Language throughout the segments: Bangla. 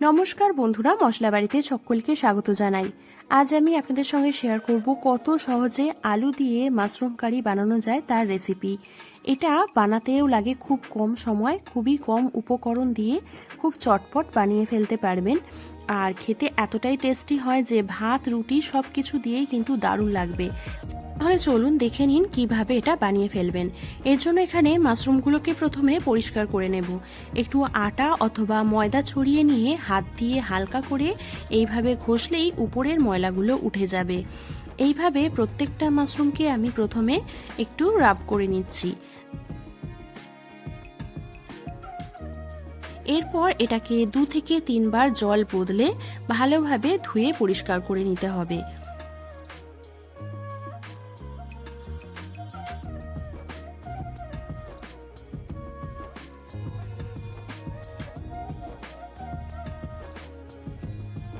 নমস্কার বন্ধুরা মশলা বাড়িতে সকলকে স্বাগত জানাই। আজ আমি আপনাদের সঙ্গে শেয়ার করব কত সহজে আলু দিয়ে মাশরুম কারি বানানো যায় তার রেসিপি এটা বানাতেও লাগে খুব কম সময়, খুবই কম উপকরণ দিয়ে খুব চটপট বানিয়ে ফেলতে পারবেন। আর খেতে এতটাই টেস্টি হয় যে ভাত, রুটি সব কিছু দিয়েই কিন্তু দারুণ লাগবে। তাহলে চলুন দেখে নিন কীভাবে এটা বানিয়ে ফেলবেন। এর জন্য এখানে মাশরুমগুলোকে প্রথমে পরিষ্কার করে নেব। একটু আটা অথবা ময়দা ছড়িয়ে নিয়ে হাত দিয়ে হালকা করে এইভাবে ঘষলেই উপরের ময়লাগুলো উঠে যাবে। এইভাবে প্রত্যেকটা মাশরুমকে আমি প্রথমে একটু রাব করে নিচ্ছি। এরপর এটাকে দু থেকে তিনবার জল বদলে ভালোভাবে ধুয়ে পরিষ্কার করে নিতে হবে।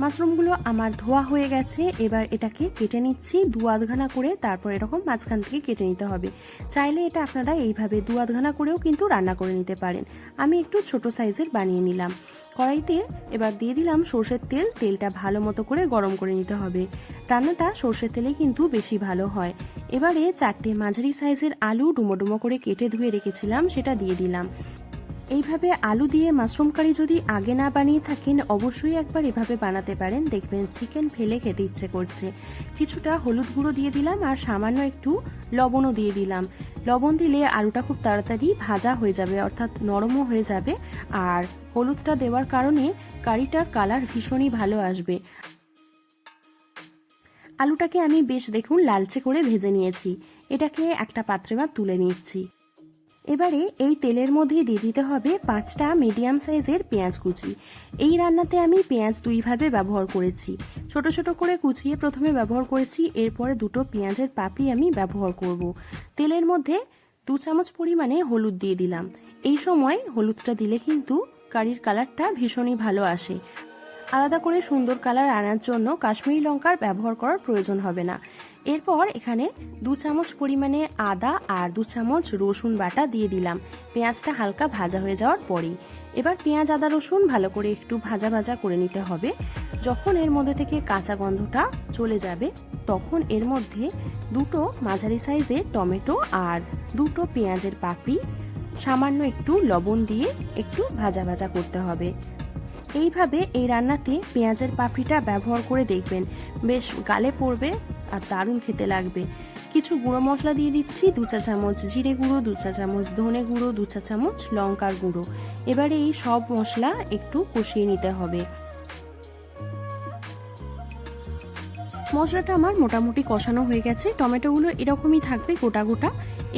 মাশরুমগুলো আমার ধোয়া হয়ে গেছে, এবার এটাকে কেটে নিচ্ছি, দু আধখানা করে তারপর এরকম মাঝখান থেকে কেটে নিতে হবে। চাইলে এটা আপনারা এইভাবে দু আধখানা করেও কিন্তু রান্না করে নিতে পারেন। আমি একটু ছোট সাইজের বানিয়ে নিলাম। কড়াইতে এবার দিয়ে দিলাম সর্ষের তেল, তেলটা ভালো মতো করে গরম করে নিতে হবে। রান্নাটা সর্ষের তেলে কিন্তু বেশি ভালো হয়। এবারে চারটে মাঝারি সাইজের আলু ডুমো ডুমো করে কেটে ধুয়ে রেখেছিলাম, সেটা দিয়ে দিলাম। এইভাবে আলু দিয়ে মাশরুম কারি যদি আগে না বানিয়ে থাকেন, অবশ্যই একবার এভাবে বানাতে পারেন। দেখবেন চিকেন ফেলে খেতে ইচ্ছে করছে। কিছুটা হলুদ গুঁড়ো দিয়ে দিলাম আর সামান্য একটু লবণও দিয়ে দিলাম। লবণ দিলে আলুটা খুব তাড়াতাড়ি ভাজা হয়ে যাবে, অর্থাৎ নরমও হয়ে যাবে। আর হলুদটা দেওয়ার কারণে কারিটার কালার ভীষণই ভালো আসবে। আলুটাকে আমি বেশ দেখুন লালচে করে ভেজে নিয়েছি। এটাকে একটা পাত্রে বা তুলে নিচ্ছি। এবারে এই তেলের মধ্যে দিয়ে দিতে হবে পাঁচটা মিডিয়াম সাইজের পেঁয়াজ কুচি। এই রান্নাতে আমি পেঁয়াজ দুইভাবে ব্যবহার করেছি। ছোট ছোট করে কুচিয়ে প্রথমে ব্যবহার করেছি, এরপরে দুটো পেঁয়াজের পাপড়ি আমি ব্যবহার করব। তেলের মধ্যে দু চামচ পরিমাণে হলুদ দিয়ে দিলাম। এই সময় হলুদটা দিলে কিন্তু কারির কালারটা ভীষণই ভালো আসে। আলাদা করে সুন্দর কালার আনার জন্য কাশ্মীরি লঙ্কার ব্যবহার করার প্রয়োজন হবে না। এরপর এখানে দু চামচ পরিমাণে আদা আর দু চামচ রসুন বাটা দিয়ে দিলাম। পেঁয়াজটা হালকা ভাজা হয়ে যাওয়ার পরেই। এবার পেঁয়াজ, আদা, রসুন ভালো করে একটু ভাজা ভাজা করে নিতে হবে। যখন এর মধ্যে থেকে কাঁচা গন্ধটা চলে যাবে, তখন এর মধ্যে দুটো মাঝারি সাইজের টমেটো আর দুটো পেঁয়াজের পাপড়ি, সামান্য একটু লবণ দিয়ে একটু ভাজা ভাজা করতে হবে। এইভাবে এই রান্নাতে পেঁয়াজের পাপড়িটা ব্যবহার করে দেখবেন। বেশ গালে পড়বে আর দারুণ খেতে লাগবে। কিছু গুঁড়ো মশলা দিয়ে দিচ্ছি, দু চা চামচ জিরে গুঁড়ো, দু চা চামচ ধনে গুঁড়ো, দু চা চামচ লঙ্কার গুঁড়ো। এবারে এই সব মশলা একটু কষিয়ে নিতে হবে। মশলাটা আমার মোটামুটি কষানো হয়ে গেছে। টমেটোগুলো এরকমই থাকবে গোটা গোটা।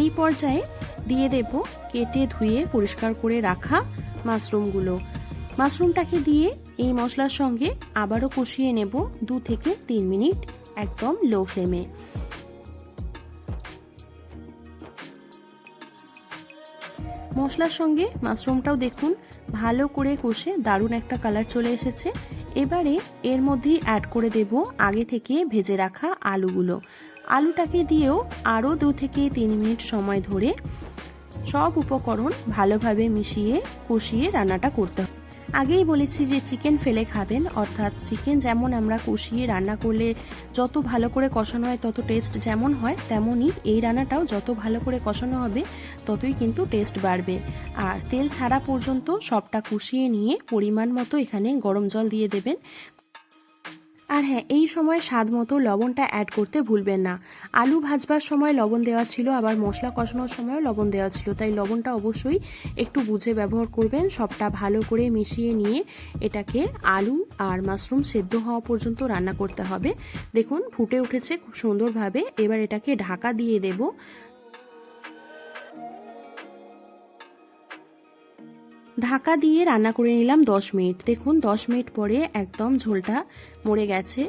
এই পর্যায়ে দিয়ে দেব কেটে ধুয়ে পরিষ্কার করে রাখা মাশরুমগুলো। মাশরুমটাকে দিয়ে এই মশলার সঙ্গে আবারও কষিয়ে নেব দু থেকে তিন মিনিট। একদম লো ফ্লেমে মশলার সঙ্গে মাশরুমটাও দেখুন, ভালো করে কষে দারুণ একটা কালার চলে এসেছে। এবারে এর মধ্যেই অ্যাড করে দেব আগে থেকে ভেজে রাখা আলুগুলো। আলুটাকে দিয়েও আরও দু থেকে তিন মিনিট সময় ধরে সব উপকরণ ভালোভাবে মিশিয়ে কষিয়ে রান্নাটা করতে হবে। আগেই বলেছি যে চিকেন ফেলে খাবেন, অর্থাৎ চিকেন যেমন আমরা কষিয়ে রান্না করলে যত ভালো করে কষানো হয়, তত টেস্ট যেমন হয়, তেমনই এই রান্নাটাও যত ভালো করে কষানো হবে, ততই কিন্তু টেস্ট বাড়বে। আর তেল ছাড়া পর্যন্ত সবটা কষিয়ে নিয়ে পরিমাণ মতো এখানে গরম জল দিয়ে দেবেন। আর হ্যাঁ এই সময় স্বাদ মতো লবণটা অ্যাড করতে ভুলবেন না। আলু ভাজবার সময় লবণ দেওয়া ছিল, আবার মশলা কষানোর সময়ও লবণ দেওয়া ছিল, তাই লবণটা অবশ্যই একটু বুঝে ব্যবহার করবেন, সবটা ভালো করে মিশিয়ে নিয়ে এটাকে আলু আর মাশরুম সেদ্ধ হওয়া পর্যন্ত রান্না করতে হবে। দেখুন, ফুটে উঠেছে খুব সুন্দরভাবে। এবার এটাকে ঢাকা দিয়ে দেব। ঢাকা দিয়ে রান্না করে নিলাম দশ মিনিট। দেখুন, দশ মিনিট পরে একদম ঝোলটা মরে গেছে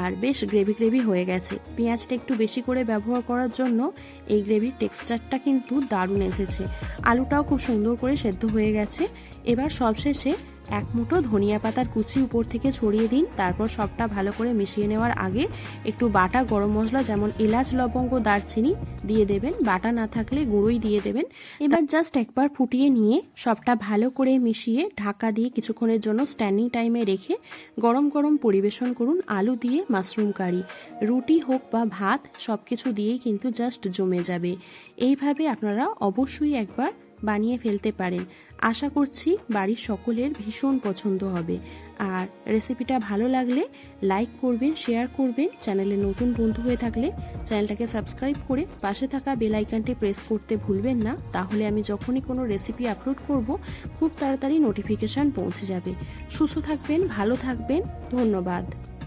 আর বেশ গ্রেভি গ্রেভি হয়ে গেছে। পেঁয়াজটা একটু বেশি করে ব্যবহার করার জন্য এই গ্রেভির টেক্সচারটা কিন্তু দারুণ এসেছে। আলুটাও খুব সুন্দর করে সেদ্ধ হয়ে গেছে। এবার সবশেষে এক মুঠো ধনিয়া পাতার কুচি উপর থেকে ছড়িয়ে দিন। তারপর সবটা ভালো করে মিশিয়ে নেওয়ার আগে একটু বাটা গরম মশলা যেমন এলাচ, লবঙ্গ, দারচিনি দিয়ে দেবেন। বাটা না থাকলে গুঁড়োই দিয়ে দেবেন। এবার জাস্ট একবার ফুটিয়ে নিয়ে সবটা ভালো করে মিশিয়ে ঢাকা দিয়ে কিছুক্ষণের জন্য স্ট্যান্ডিং টাইমে রেখে গরম গরম পরিবেশন করুন আলু দিয়ে মাশরুম কারি। রুটি হোক বা ভাত সব কিছু দিয়েই কিন্তু জাস্ট জমে যাবে। এইভাবে আপনারা অবশ্যই একবার বানিয়ে ফেলতে পারেন। আশা করছি বাড়ির সকলের ভীষণ পছন্দ হবে। আর রেসিপিটা ভালো লাগলে লাইক করবেন, শেয়ার করবেন, চ্যানেলে নতুন বন্ধু হয়ে থাকলে চ্যানেলটাকে সাবস্ক্রাইব করে পাশে থাকা বেল আইকনটি প্রেস করতে ভুলবেন না। তাহলে আমি যখনই কোনো রেসিপি আপলোড করব, খুব তাড়াতাড়ি নোটিফিকেশান পৌঁছে যাবে। সুস্থ থাকবেন, ভালো থাকবেন। ধন্যবাদ।